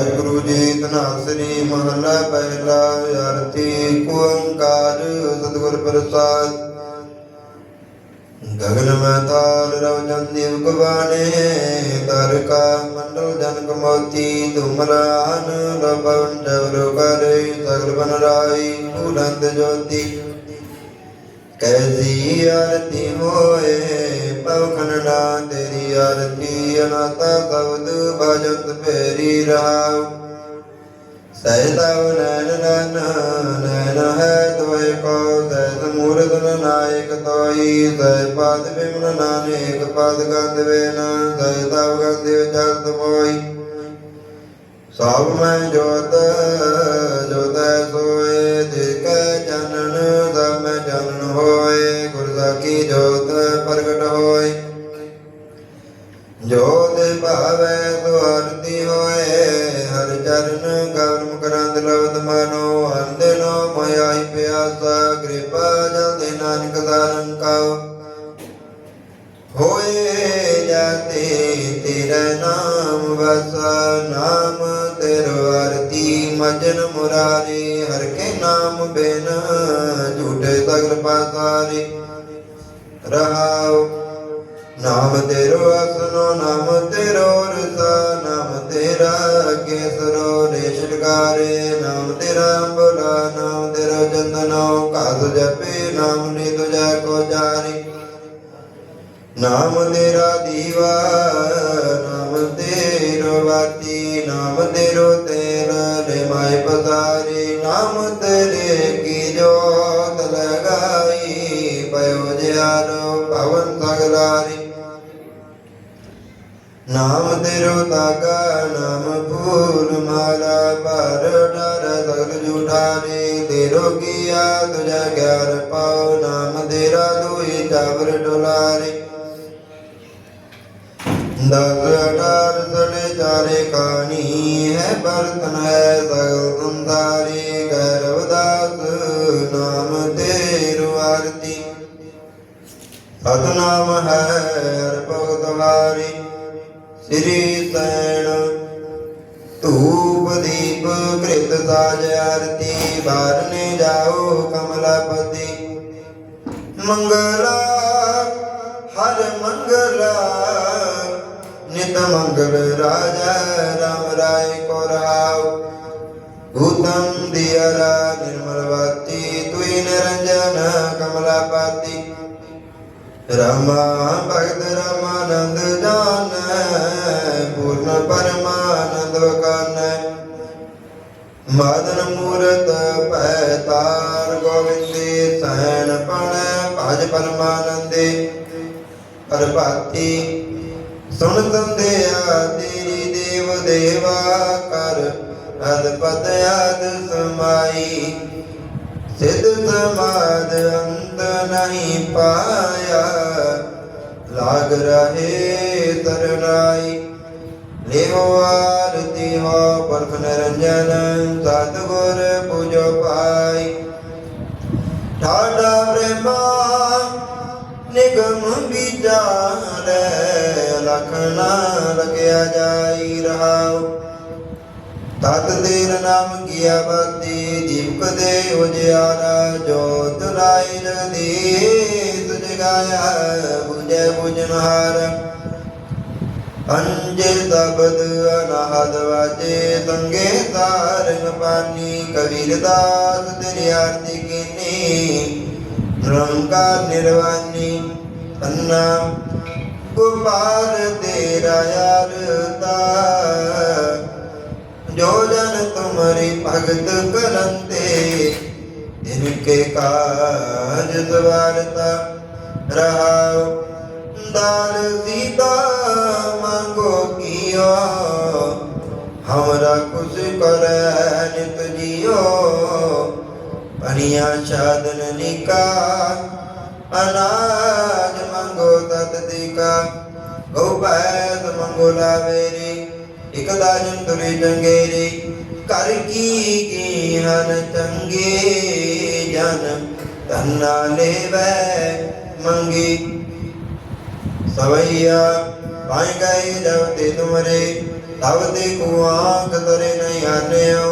ਗੁਰੂ ਜੀ ਧਨਾਸਰੀ ਮਹਲਾ ਪਹਿਲਾ ਅਰਥੀ ਓੰਕਾਰ ਸਤਿਗੁਰ ਪ੍ਰਸਾਦ। ਗਗਨ ਮੈਂ ਰਵ ਜੰਦੀਵ ਕਬਾਣੇ ਤਰ ਮੰਡਲ ਜਨਕ ਮੋਤੀ ਤੁਮਰਾਨ ਰਬਨ ਜਵਰ ਕਰੇ, ਸਗਲ ਬਨ ਰਾਈ ਬੁਲੰਦ ਜੋਤੀ। ਕੈਸੀ ਆਰਤੀ ਹੋਏ ਪਵਖਨ ਨਾ ਤੇਰੀ ਆਰਤੀ, ਅਨਾਤਾ ਕਵਦ ਭਜਤ ਫੇਰੀ ਰਹਾਉ ਸਹਿਤਵ ਨੈਨ ਨਨ ਨੈਨ ਹੈ ਤੋਏ ਕੋ ਸਹਿਤ ਮੂਰਤ ਨਾਇਕ ਤੋਈ, ਸਹਿ ਪਾਦ ਬਿਮਨ ਨਾਨੇਕ, ਪਦ ਗੰਧ ਵੇਨ ਸਹਿਤਵ ਗੰਧਿ ਜਗਤ ਮੋਈ। ਸਭ ਮੈਂ ਜੋਤ ਜੋਤ ਭਾਵੈ ਦੁਆਰਤੀ ਹੋਏ, ਹਰ ਚਰਨ ਗਰਮ ਕਰੰਦ ਲਵਤ ਮਨੋ ਅੰਦਨੋ ਮਯਾਈ ਪਿਆਸਾ, ਕਿਰਪਾ ਜਾਂਦੇ ਨਾਨਕ ਦਾਰਨ ਕਾਉ ਹੋਏ ਜਾਤੇ ਤੇਰਾ ਨਾਮ ਵਸਾ, ਨਾਮ ਤੇਰੋ ਆਰਤੀ ਮਜਨ ਮੁਰਾਰੀ, ਹਰ ਕੇ ਨਾਮ ਬਿਨ ਝੂਠੇ ਤਗਰ ਪਾਸਾਰੀ। ਰਹਾਉ ਨਾਮ ਤੇਰੋ ਅਸਨੋ, ਨਾਮ ਤੇਰੋ ਰਸਾ, ਨਾਮ ਤੇਰਾ ਕੇਸਰੋ ਨੇਸ਼ਟਕਾਰੇ ਨਾਮ ਤੇਰਾ ਅੰਬਲਾ, ਨਾਮ ਤੇਰਾ ਚੰਦਨੋ ਕਾਸ ਜਪੇ, ਨਾਮ ਨੇ ਤੁਜੈ ਕੋ ਜਾਰੀ। ਨਾਮ ਤੇਰਾ ਦੀਵਾ, ਨਾਮ ਤੇਰੋ ਬਾਤੀ, ਨਾਮ ਤੇਰੋ ਤੇਲ ਲੈ ਮਾਇ ਪਸਾਰੀ। ਨਾਮ ਤੇਰੇ ਕੀ ਜੋਤ ਲਗਾਈ ਪਇਓ ਜਿਆਰੋ ਪਵਨ ਸਗਲਾਰੀ। ਨਾਮ ਤੇਰੋ ਤਾਗਾ ਨਾਮ ਫੂਲ ਮਾਲਾ ਪਰ ਡਰ ਸਗਲ ਜੁਠਾਰੇ ਤੇਰੋ ਕੀਆ ਤੁਝਾ ਗਿਆਨ ਪਾਉ ਨਾਮ ਤੇਰਾ ਦੁਈ ਚਾਵਰ ਡੁਲਾਰੇ। ਦਸ ਅਠਾਰ ਸੜੇ ਚਾਰੇ ਕਾਣੀ ਹੈ, ਬਰਤਨ ਹੈ ਸਗਲ ਸੰਸਾਰੀ ਗਰਵਦਾਸ ਨਾਮ ਤੇਰੋ ਆਰਤੀ। ਸਤਨਾਮ ਹੈ ਹਰ ਭਗਤ ਵਾਰੀ। ਸ੍ਰੀ ਸੈਣ ਧੂਪ ਦੀਪ ਕ੍ਰਿਤ ਸਾਜ ਆਰਤੀ, ਬਾਰਨੇ ਜਾਓ ਕਮਲਾਪਤੀ। ਮੰਗਲਾ, ਹਰ ਮੰਗਲਾ, ਨਿਤ ਮੰਗਲ ਰਾਜਾ, ਰਾਮ ਰਾਏ ਕੋ ਰਾਵ ਭੂਤੰ ਦਿਯਰਾ ਨਿਰਮਲਵਾਤੀ ਤੁਈ ਨਿਰੰਜਨ ਕਮਲਾਪਤੀ। ਰਮਾ ਭਗਤ ਰਮਾਨੰਦ ਜਾਣੈ ਮਾਦਨ ਮੂਰਤ ਭੈ ਤਾਰ ਗੋਵਿੰਦੇ ਸੈਨ ਪਣ ਭਜ ਪਰਮਾਨੰਦੇ। ਪਰਭਾਤੀ ਸੁਣ ਸੰਦਿਆ ਤੇਰੀ ਦੇਵ ਦੇਵਾ ਕਰ ਅਦਪਤ ਆਦ ਸਮਾਈ। ਸਿਧ ਸਮਾਦ ਅੰਤ ਨਹੀਂ ਪਾਇਆ, ਲਾਗ ਰਹੇ ਤਰਨਾਈ। ਲਿਹੋ ਆਰਤੀ ਹੋ ਨਿਰੰਜਨ ਸਤਿਗੁਰ ਪੂਜੋ ਪਾਈ। ਠਾਡਾ ਪ੍ਰੇਮਾ ਨਿਗਮ ਵਿਚਾਰੈ ਲਖਣਾ ਲਗਿਆ ਜਾਈ ਰਹਾਉ। ਤਤ ਤੇਰ ਨਾਮ ਕੀਆ ਬਾਤੀ ਦੀਪਕ ਦੇ ਉਜਿਆਰਾ ਜੋਤ ਲਾਈ ਜਗਦੀਸ਼ ਜਗਾਇਆ, ਬੁਝੈ ਬੁਝਨਹਾਰ। ਅੰਜੇ ਤਬਦ ਅਨਹਦ ਵਾਜੇ ਸੰਗੇ ਤਾਰਨ ਪਾਨੀ, ਕਬੀਰ ਦਾਸ ਤੇਰੀ ਆਰਤੀ ਕੀਨੀ। ਨਿਰੰਕਾਰ ਨਿਰਵਾਨੀ, ਅੰਨਾ ਗੁਪਾਲ ਤੇਰਾ ਯਾਰਤਾ। ਜੋ ਜਨ ਤੁਮਰੀ ਭਗਤ ਕਰੰਤੇ ਇਨਕੇ ਕਾਜ ਸਵਾਰਤਾ। ਰਹਾਉ ਦਾਨ ਸੀਤਾ ਮੰਗੋ ਹਮਰਾ ਕੁਛ ਕਰੈ ਨਿਤ ਜੀਓ ਪਨੀਆ ਸਾਧਨ ਨਿਕਾ, ਅਨਾਜ ਮੰਗੋ ਤਤ ਦਿਕਾ। ਗੋਪੈਤ ਮੰਗੋ ਲਾਵੇਰੀ ਇਕ ਦਾਜਨ ਤੁਰੇ ਜੰਗੇਰੀ ਕਰ ਕੀ ਕੀ ਚੰਗੇ ਜਨ ਤੰਨਾ ਲੈਵੈ ਮੰਗੀ। ਸਵਈਆ ਪਾਈ ਗਈ ਜਬ ਤੇ ਤੁਮਰੇ ਤਬ ਤੇ ਕੋ ਆਂਖ ਨਹੀਂ ਆਨਿਓ।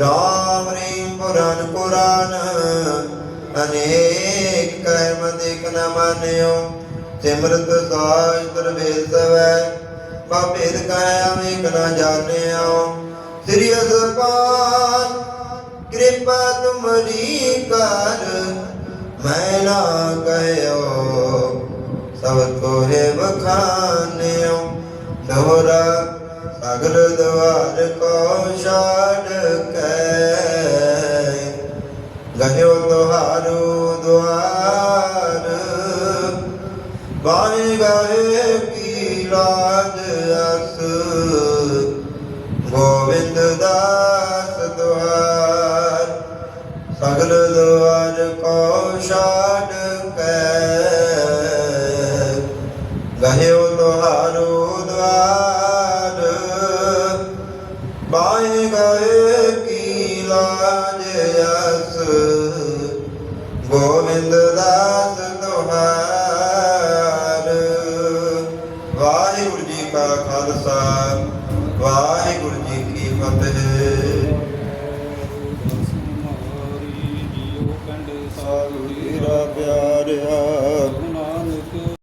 ਰਾਮ ਰੀਮ ਪੁਰਾਨ ਪੁਰਾਨ, ਅਨੇਕ ਕਰਮ ਦੇਖ ਨ ਮਾਨਿਓ। ਸਿਮਰਤ ਸਾਸਤਰ ਵੇਦ ਸਵੈ ਬਾਪੇਦ ਕਹਿ ਅਮੇਕ ਨ ਜਾਣਿਓ। ਸ੍ਰੀ ਅਸਪਾਨ ਕਿਰਪਾ ਤੁਮਰੀ ਕਰ, ਮੈਂ ਨਾ ਕਹਿਓ ਸਭ ਤੋਰੇ ਸਗਲ ਦਵਾਰ ਕੋ ਛਾੜ ਕੇ ਗਹਿਓ ਤੁਹਾਰੂ ਦੁਆਰ ਬਾਣੀ ਗਾਏ ਕੀ ਲਾਜ ਅਸ ਗੋਬਿੰਦ ਦਾਸ ਦੁਆਰ ਸਗਲ ਦੁਆਰ ਕੋ ਛਾੜ ਬਾਏ ਗਏ ਕੀ ਲਾਜ ਅਸ ਗੋਵਿੰਦ ਦਾਸ ਤੁਹਾਰ। ਵਾਹਿਗੁਰੂ ਜੀ ਕਾ ਖਾਲਸਾ, ਵਾਹਿਗੁਰੂ ਜੀ ਕੀ ਫਤਿਹ।